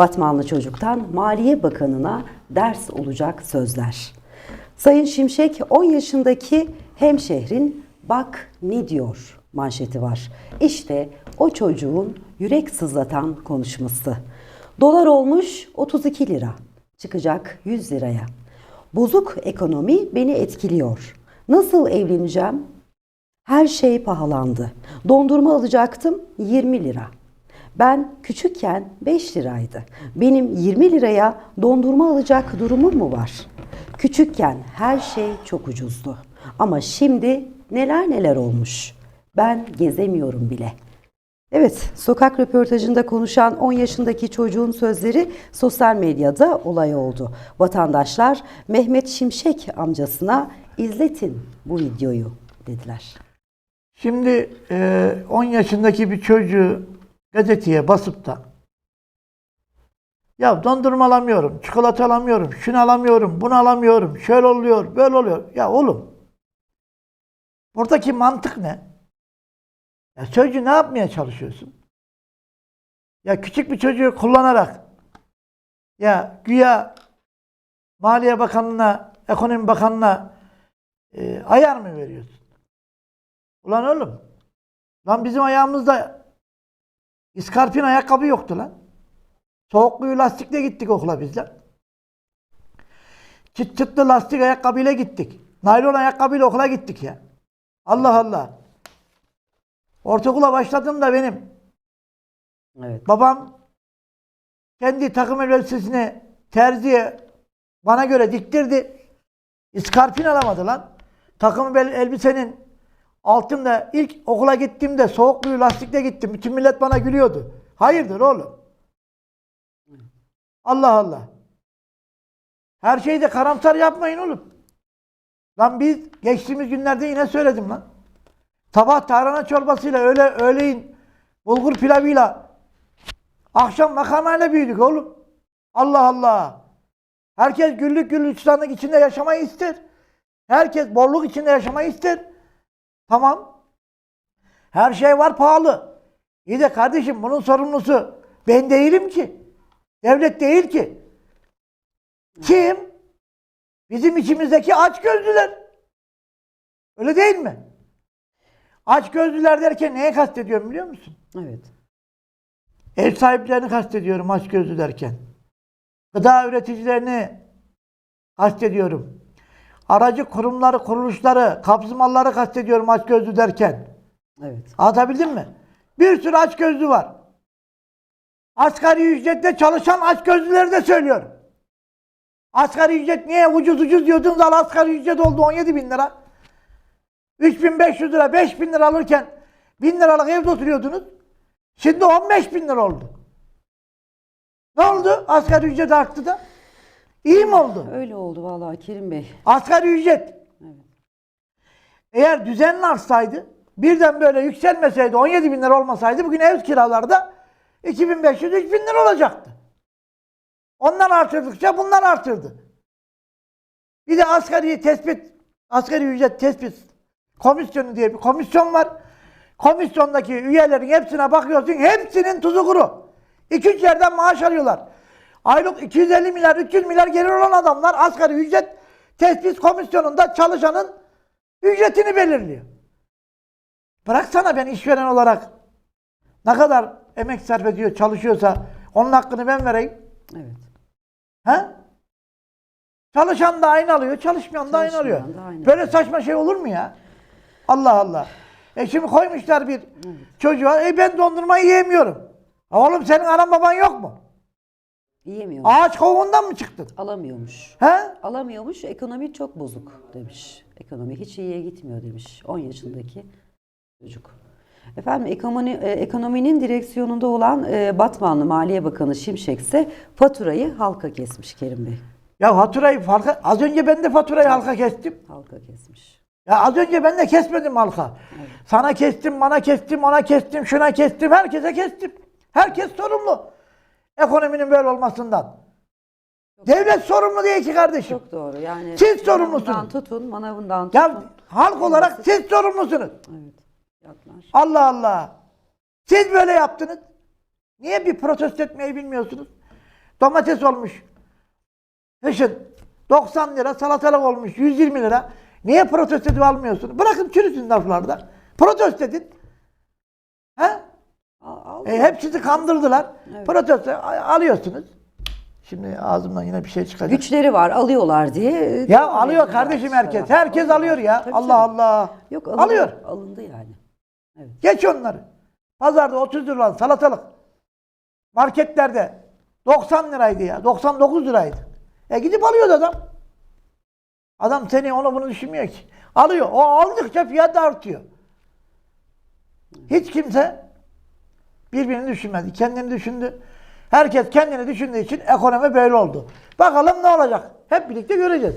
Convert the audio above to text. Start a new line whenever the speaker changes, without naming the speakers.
Batmanlı çocuktan Maliye Bakanı'na ders olacak sözler. Sayın Şimşek 10 yaşındaki hemşehrin bak ne diyor manşeti var. İşte o çocuğun yürek sızlatan konuşması. Dolar olmuş 32 lira. Çıkacak 100 liraya. Bozuk ekonomi beni etkiliyor. Nasıl evleneceğim? Her şey pahalandı. Dondurma alacaktım 20 lira. Ben küçükken 5 liraydı. Benim 20 liraya dondurma alacak durumum mu var? Küçükken her şey çok ucuzdu. Ama şimdi neler neler olmuş. Ben gezemiyorum bile. Evet, sokak röportajında konuşan 10 yaşındaki çocuğun sözleri sosyal medyada olay oldu. Vatandaşlar Mehmet Şimşek amcasına izletin bu videoyu dediler.
Şimdi e, 10 yaşındaki bir çocuğu gazeteye basıp da ya dondurma alamıyorum, çikolata alamıyorum, şunu alamıyorum, bunu alamıyorum, şöyle oluyor, böyle oluyor. Ya oğlum buradaki mantık ne? Ya çocuğu ne yapmaya çalışıyorsun? Ya küçük bir çocuğu kullanarak ya güya Maliye Bakanlığı'na, Ekonomi Bakanlığı'na e, ayar mı veriyorsun? Ulan oğlum. Lan bizim ayağımızda iskarpin ayakkabı yoktu lan. Soğukluğu lastikle gittik okula biz lan. Çıt çıtlı lastik ayakkabıyla gittik. Naylon ayakkabıyla okula gittik ya. Allah Allah. Ortaokula başladığımda benim
Evet.
babam kendi takım elbisesini terziye bana göre diktirdi. İskarpin alamadı lan. Takım el- elbisenin altında ilk okula gittiğimde soğukluğu lastikle gittim. Bütün millet bana gülüyordu. Hayırdır oğlum? Allah Allah. Her şeyde karamsar yapmayın oğlum. Lan biz geçtiğimiz günlerde yine söyledim lan. Sabah tarhana çorbasıyla öğle, öğleyin bulgur pilavıyla akşam makarnayla büyüdük oğlum. Allah Allah. Herkes güllük gülistanlık içinde yaşamayı ister. Herkes bolluk içinde yaşamayı ister. Tamam. Her şey var pahalı. İyi de kardeşim bunun sorumlusu ben değilim ki. Devlet değil ki. Kim? Bizim içimizdeki aç gözlüler. Öyle değil mi? Aç gözlüler derken neye kastediyorum biliyor musun?
Evet.
Ev sahiplerini kastediyorum aç gözlü derken. Gıda üreticilerini kastediyorum. Aracı kurumları, kuruluşları, kapsımalları kastediyorum aç gözlü derken.
Evet.
Anlatabildim mi? Bir sürü aç gözlü var. Asgari ücretle çalışan aç gözlüleri de söylüyorum. Asgari ücret niye ucuz ucuz diyordunuz al asgari ücret oldu 17 bin lira. 3500 lira 5000 lira alırken 1000 liralık evde oturuyordunuz. Şimdi 15 bin lira oldu. Ne oldu? Asgari ücret arttı da. İyi mi oldu?
Öyle oldu vallahi Kerim Bey.
Asgari ücret.
Evet.
Eğer düzenli artsaydı, birden böyle yükselmeseydi, 17 bin lira olmasaydı bugün ev kiraları da 2500-3000 lira olacaktı. Onlar artırdıkça bunlar artırdı. Bir de asgari tespit, asgari ücret tespit komisyonu diye bir komisyon var. Komisyondaki üyelerin hepsine bakıyorsun, hepsinin tuzu kuru. 2-3 yerden maaş alıyorlar. Aylık 250 milyar, 300 milyar gelir olan adamlar asgari ücret tespit komisyonunda çalışanın ücretini belirliyor. Bıraksana ben işveren olarak ne kadar emek sarf ediyor, çalışıyorsa onun hakkını ben vereyim.
Evet.
He? Çalışan da aynı alıyor, çalışmayan da aynı alıyor.
da aynı
Böyle saçma şey olur mu ya? Allah Allah. E şimdi koymuşlar bir çocuğa, e ben dondurma yiyemiyorum. Ha Oğlum senin anan baban yok mu?
Yiyemiyormuş.
Ağaç kovuğundan mı çıktın?
Alamıyormuş.
He?
Alamıyormuş. Ekonomi çok bozuk demiş. Ekonomi hiç iyiye gitmiyor demiş. 10 yaşındaki çocuk. Efendim ekonomi, e, ekonominin direksiyonunda olan e, Batmanlı Maliye Bakanı Şimşek ise faturayı halka kesmiş Kerim Bey.
Ya faturayı farka, az önce ben de faturayı halka kestim.
Halka kesmiş.
Ya az önce ben de kesmedim halka. Sana kestim, bana kestim, ona kestim, şuna kestim, herkese kestim. Herkes sorumlu. Ekonominin böyle olmasından. Devlet sorumlu değil ki kardeşim.
Çok doğru. Yani
Siz sorumlusunuz.
tutun, manavından tutun.
Ya halk olarak siz sorumlusunuz.
Evet.
Allah Allah. Siz böyle yaptınız. Niye bir protesto etmeyi bilmiyorsunuz? Domates olmuş. Kışın 90 lira salatalık olmuş 120 lira. Niye protesto edip almıyorsun? Bırakın çürüsün laflarda. Protesto edin. He? E, hep sizi kandırdılar.
Evet.
Protesto alıyorsunuz. Şimdi ağzımdan yine bir şey çıkacak.
Güçleri var alıyorlar diye. e,
Ya alıyor kardeşim herkes. Herkes alıyor ya.
Tabii,
Allah
tabii.
Allah.
Yok alındı,
Alıyor.
Alındı yani.
Geç onları. Pazarda 30 lira salatalık. Marketlerde 90 liraydı ya. 99 liraydı. E gidip alıyordu adam. Adam seni onu bunu düşünmüyor ki. Alıyor. O aldıkça fiyat artıyor. Hiç kimse birbirini düşünmedi. Kendini düşündü. Herkes kendini düşündüğü için ekonomi böyle oldu. Bakalım ne olacak? Hep birlikte göreceğiz.